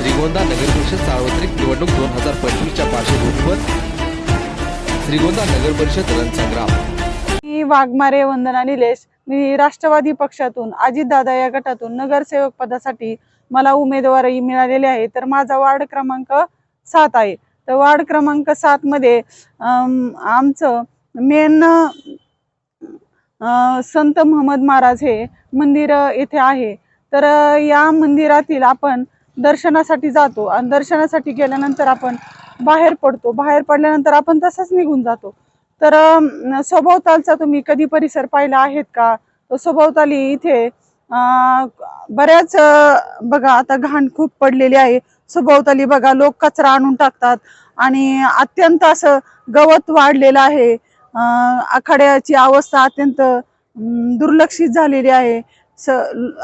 श्रीगोंदा नगरपरिषद सार्वत्रिक निवडणूक दोन हजार पंचवीसच्या पार्श्वभूमीवर श्रीगोंदा नगरपरिषद रणसंग्राम मी वाघमारे वंदना निलेश. मी राष्ट्रवादी पक्षातून अजितदादा या गटातून नगरसेवक पदासाठी मला उमेदवारी मिळालेली आहे. तर माझा वार्ड क्रमांक सात आहे. तर वार्ड क्रमांक सात मध्ये आमचं मेन संत महमद महाराज हे मंदिर येथे आहे. तर या मंदिरातील आपण दर्शनासाठी जातो आणि दर्शनासाठी गेल्यानंतर आपण बाहेर पडतो. बाहेर पडल्यानंतर आपण तसंच निघून जातो. तर सभोवतालचा तुम्ही कधी परिसर पाहिला आहेत का? तो सभोवताली इथे बऱ्याच बघा आता घाण खूप पडलेली आहे. सभोवताली बघा लोक कचरा आणून टाकतात आणि अत्यंत असं गवत वाढलेलं आहे. आखाड्याची अवस्था अत्यंत दुर्लक्षित झालेली आहे. स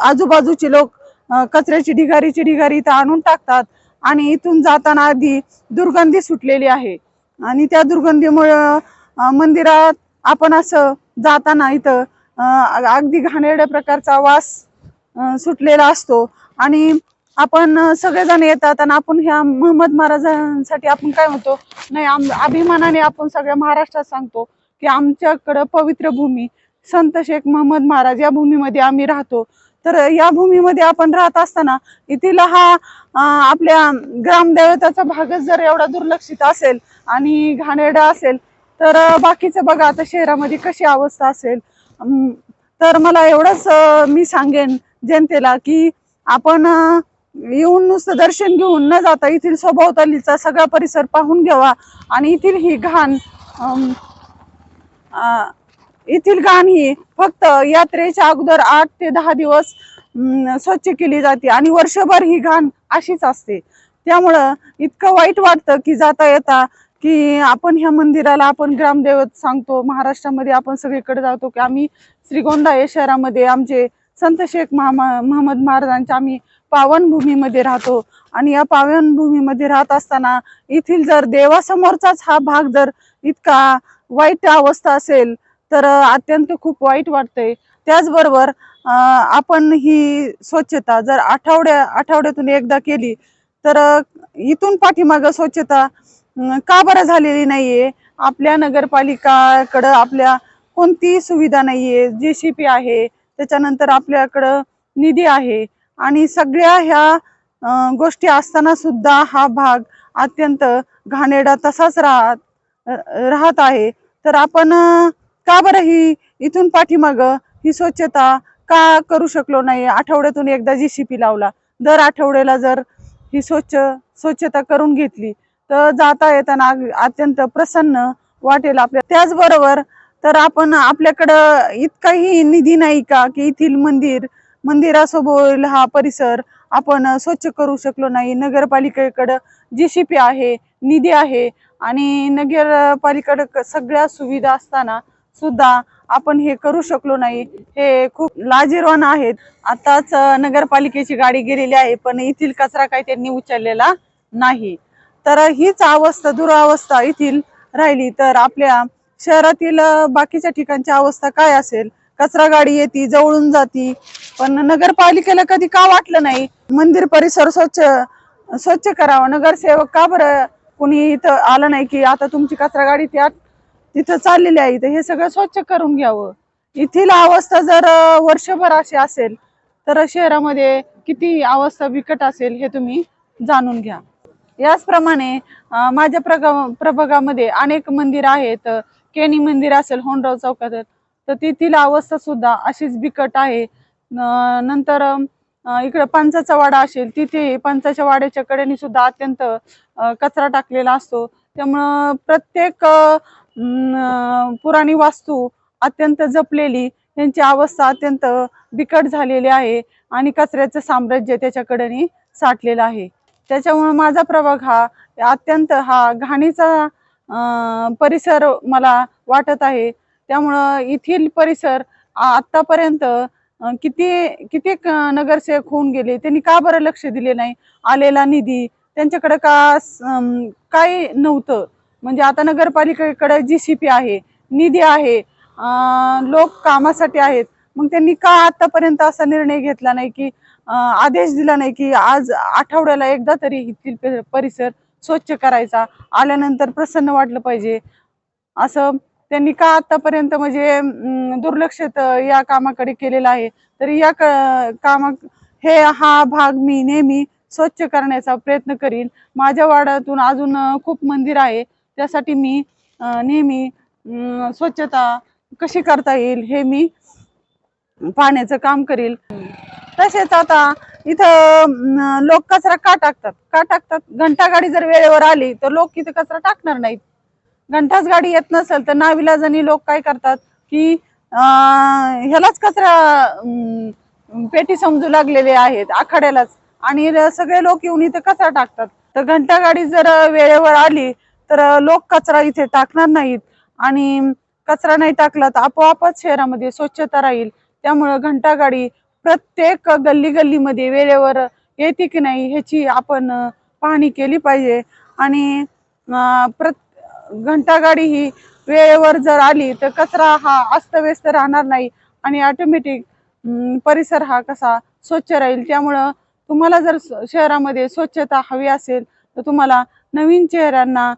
आजूबाजूचे लोक कचऱ्याची ढिगारीची ढिगारी इथं आणून टाकतात. आणि इथून जाताना आधी दुर्गंधी सुटलेली आहे. आणि त्या दुर्गंधीमुळं मंदिरात आपण असं जाताना इथं अगदी घाणेरड्या प्रकारचा वास सुटलेला असतो. आणि आपण सगळेजण येतात आणि आपण ह्या महम्मद महाराजांसाठी आपण काय म्हणतो? नाही आम अभिमानाने आपण सगळ्या महाराष्ट्रात सांगतो की आमच्याकडं पवित्र भूमी संत शेख महम्मद महाराज या भूमीमध्ये आम्ही राहतो. तर या भूमीमध्ये आपण राहत असताना येथील हा आपल्या ग्रामदेवताचा भागच जर एवढा दुर्लक्षित असेल आणि घाणेरडा असेल तर बाकीचं बघा आता शहरामध्ये कशी अवस्था असेल. तर मला एवढंच मी सांगेन जनतेला की आपण येऊन नुसतं दर्शन घेऊन न जाता येथील सभोवतालीचा सगळा परिसर पाहून घ्यावा आणि येथील ही घाण येथील घाण ही फक्त यात्रेच्या अगोदर आठ ते दहा दिवस स्वच्छ केली जाते आणि वर्षभर ही घाण अशीच असते. त्यामुळं इतकं वाईट वाटतं की जाता येता की आपण ह्या मंदिराला आपण ग्रामदैवत सांगतो महाराष्ट्रामध्ये आपण सगळीकडे जातो की आम्ही श्रीगोंदा या शहरामध्ये आमचे संत शेख महा महम्मद महाराजांच्या आम्ही पावनभूमीमध्ये राहतो. आणि या पावनभूमीमध्ये राहत असताना येथील जर देवासमोरचाच हा भाग जर इतका वाईट अवस्था असेल तर अत्यंत खूप वाईट वाटतंय. त्याचबरोबर आपण ही स्वच्छता जर आठवड्या आठवड्यातून एकदा केली तर इथून पाठीमागं स्वच्छता का बरं झालेली नाहीये? आपल्या नगरपालिकाकडं आपल्या कोणतीही सुविधा नाहीये. जे सी पी आहे त्याच्यानंतर आपल्याकडं निधी आहे. आणि सगळ्या ह्या गोष्टी असताना सुद्धा हा भाग अत्यंत घाणेरडा तसाच राहत राहत आहे. तर आपण का बरं ही इथून पाठीमाग ही स्वच्छता का करू शकलो नाही? आठवड्यातून एकदा जी शिपी लावला. दर आठवड्याला जर ही स्वच्छ स्वच्छता करून घेतली तर जाता येताना अत्यंत प्रसन्न वाटेल आपल्या. त्याचबरोबर तर आपण आपल्याकडं इतकाही निधी नाही का की येथील मंदिर मंदिरासोबत हा परिसर आपण स्वच्छ करू शकलो नाही. नगरपालिकेकडं जी शिपी आहे निधी आहे आणि नगरपालिकेकडं सगळ्या सुविधा असताना सुद्धा आपण हे करू शकलो नाही. हे खूप लाजीरवान आहेत. आताच नगरपालिकेची गाडी गेलेली आहे पण येथील कचरा काही त्यांनी उचललेला नाही. तर हीच अवस्था दुरावस्था येथील राहिली. तर आपल्या शहरातील बाकीच्या ठिकाणची अवस्था काय असेल? कचरा गाडी येते जवळून जाती. पण नगरपालिकेला कधी का वाटलं नाही? मंदिर परिसर स्वच्छ स्वच्छ करावं. नगरसेवक का बरं कुणी इथं आलं नाही की आता तुमची कचरा गाडी त्यात तिथं चाललेली आहे. तर हे सगळं स्वच्छ करून घ्यावं. येथील अवस्था जर वर्षभर अशी असेल तर शहरामध्ये किती अवस्था बिकट असेल हे तुम्ही जाणून घ्या. याचप्रमाणे माझ्या प्रगा प्रभागामध्ये अनेक मंदिर आहेत. केनी मंदिर असेल होंडराव चौकात तर तेथील अवस्था सुद्धा अशीच बिकट आहे. नंतर इकडे पंचाचा वाडा असेल तिथे पंचाच्या वाड्याच्या कडेने सुद्धा अत्यंत कचरा टाकलेला असतो. त्यामुळं प्रत्येक पुराणी वास्तू अत्यंत जपलेली त्यांची अवस्था अत्यंत बिकट झालेली आहे आणि कचऱ्याचं साम्राज्य त्याच्याकडे साठलेलं आहे. त्याच्यामुळे माझा प्रभाग हा अत्यंत हा घाणीचा परिसर मला वाटत आहे. त्यामुळं येथील परिसर आत्तापर्यंत आतापर्यंत किती कित्येक नगरसेवक होऊन गेले त्यांनी का बरं लक्ष दिले नाही? आलेला निधी त्यांच्याकडे का काही काय नव्हतं? म्हणजे आता नगरपालिकेकडे जी सी पी आहे निधी आहे लोक कामासाठी आहेत. मग त्यांनी का आतापर्यंत असा निर्णय घेतला नाही की आदेश दिला नाही की आज आठवड्याला एकदा तरी येथील परिसर स्वच्छ करायचा आल्यानंतर प्रसन्न वाटलं पाहिजे. असं त्यांनी का आतापर्यंत म्हणजे दुर्लक्षित या कामाकडे केलेलं आहे. तरी या कामा हे हा भाग मी नेहमी स्वच्छ करण्याचा प्रयत्न करीन. माझ्या वाड्यातून अजून खूप मंदिर आहे. त्यासाठी मी नेहमी स्वच्छता कशी करता येईल हे मी पाहण्याचं काम करील. तसेच आता इथं लोक कचरा का टाकतात? का टाकतात? घंटा गाडी जर वेळेवर आली तर लोक इथं कचरा टाकणार नाहीत. घंटाच गाडी येत नसेल तर नाविलाजानी लोक काय करतात की ह्यालाच कचरा पेटी समजू लागलेले आहेत आखाड्यालाच. आणि सगळे लोक येऊन इथे कचरा टाकतात. तर घंटा गाडी जर वेळेवर आली तर लोक कचरा इथे टाकणार नाहीत. आणि कचरा नाही टाकला तर आपोआपच शहरामध्ये स्वच्छता राहील. त्यामुळं घंटागाडी प्रत्येक गल्ली गल्लीमध्ये वेळेवर येते की नाही ह्याची आपण पाहणी केली पाहिजे. आणि प्रत घंटागाडी ही वेळेवर जर आली तर कचरा हा अस्तव्यस्त राहणार नाही आणि ऑटोमॅटिक परिसर हा कसा स्वच्छ राहील. त्यामुळं तुम्हाला जर शहरामध्ये स्वच्छता हवी असेल तर तुम्हाला नवीन चेहऱ्यांना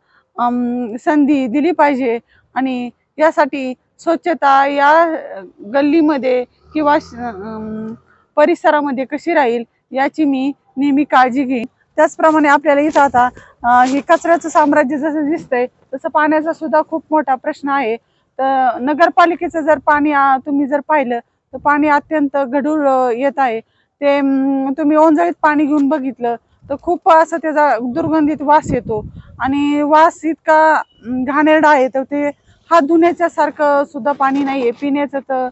संधी दिली पाहिजे. आणि यासाठी स्वच्छता या गल्लीमध्ये किंवा परिसरामध्ये कशी राहील याची मी नेहमी काळजी घेईन. त्याचप्रमाणे आपल्याला इथं आता हे कचऱ्याचं साम्राज्य जसं दिसतंय तसं पाण्याचा सुद्धा खूप मोठा प्रश्न आहे. तर नगरपालिकेचं जर पाणी तुम्ही जर पाहिलं तर पाणी अत्यंत गढूळ येत आहे. ते तुम्ही ओंजळीत पाणी घेऊन बघितलं तर खूप असं त्याचा दुर्गंधित वास येतो. आणि वास इतका घाणेरडा आहे तर ते हात धुण्याच्या सारखं सुद्धा पाणी नाही आहे पिण्याचं तर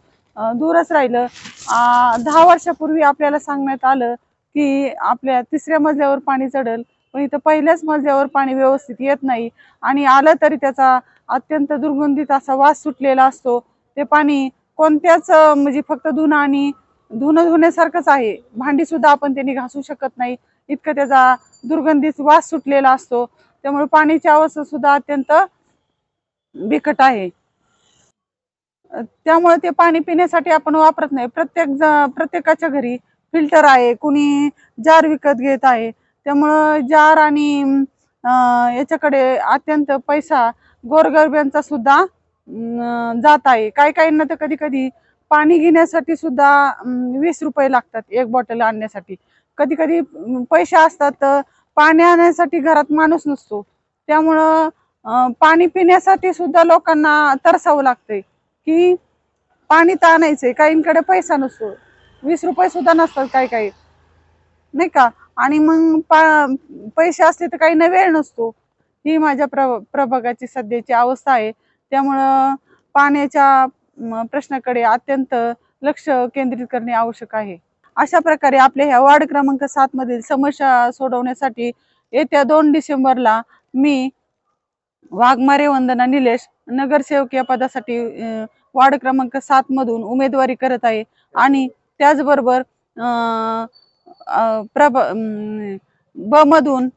दूरच राहिलं. दहा वर्षापूर्वी आपल्याला सांगण्यात आलं की आपल्या तिसऱ्या मजल्यावर पाणी चढल पण इथं पहिल्याच मजल्यावर पाणी व्यवस्थित येत नाही. आणि आलं तरी त्याचा अत्यंत दुर्गंधित असा वास सुटलेला असतो. ते पाणी कोणत्याच म्हणजे फक्त धुणं आणि धुणं धुण्यासारखंच आहे. भांडी सुद्धा आपण त्यांनी घासू शकत नाही. इतकं त्याचा दुर्गंधीच वास सुटलेला असतो. त्यामुळे पाण्याची अवस्था सुद्धा अत्यंत बिकट आहे. त्यामुळे ते पाणी पिण्यासाठी आपण वापरत नाही. प्रत्येक ज- प्रत्येकाच्या घरी फिल्टर आहे. कुणी जार विकत घेत आहे. त्यामुळं जार आणि अं, याच्याकडे अत्यंत पैसा गोरगरब्यांचा सुद्धा अं, जात आहे. काही काहींना तर कधी कधी पाणी घेण्यासाठी सुद्धा वीस रुपये लागतात एक बॉटल आणण्यासाठी. कधी कधी पैसे असतात पाणी आणण्यासाठी घरात माणूस नसतो. त्यामुळं पाणी पिण्यासाठी सुद्धा लोकांना तरसावं लागतंय की पाणी तर आणायचंय काहींकडे पैसा नसतो. वीस रुपये सुद्धा नसतात काही काही. नाही का? आणि मग पा पैसे असले तर काहींना वेळ नसतो. ही माझ्या प्र प्रभागाची सध्याची अवस्था आहे. त्यामुळं पाण्याच्या प्रश्नाकडे अत्यंत लक्ष केंद्रित करणे आवश्यक आहे. अशा प्रकारे आपल्या ह्या वार्ड क्रमांक सात मधील समस्या सोडवण्यासाठी येत्या दोन डिसेंबरला मी वाघमारे वंदना निलेश नगरसेवक या पदासाठी वार्ड क्रमांक सात मधून उमेदवारी करत आहे आणि त्याचबरोबर प्रभ ब मधून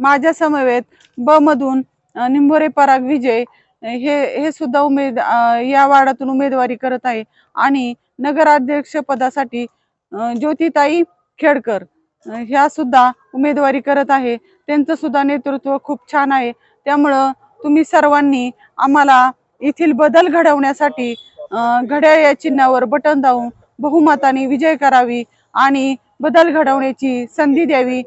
माझ्या समवेत ब मधून अं, निंबोरे पराग विजय हे हे सुद्धा उमेद या वार्डातून उमेदवारी करत आहे. आणि नगराध्यक्ष पदासाठी ज्योतिताई खेडकर ह्या सुद्धा उमेदवारी करत आहे. त्यांचं सुद्धा नेतृत्व खूप छान आहे. त्यामुळं तुम्ही सर्वांनी आम्हाला येथील बदल घडवण्यासाठी घड्या घड्याळ या चिन्हावर बटन दावून बहुमताने विजय करावी आणि बदल घडवण्याची संधी द्यावी.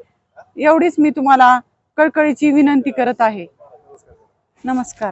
एवढीच मी तुम्हाला कळकळीची विनंती करत आहे. नमस्कार.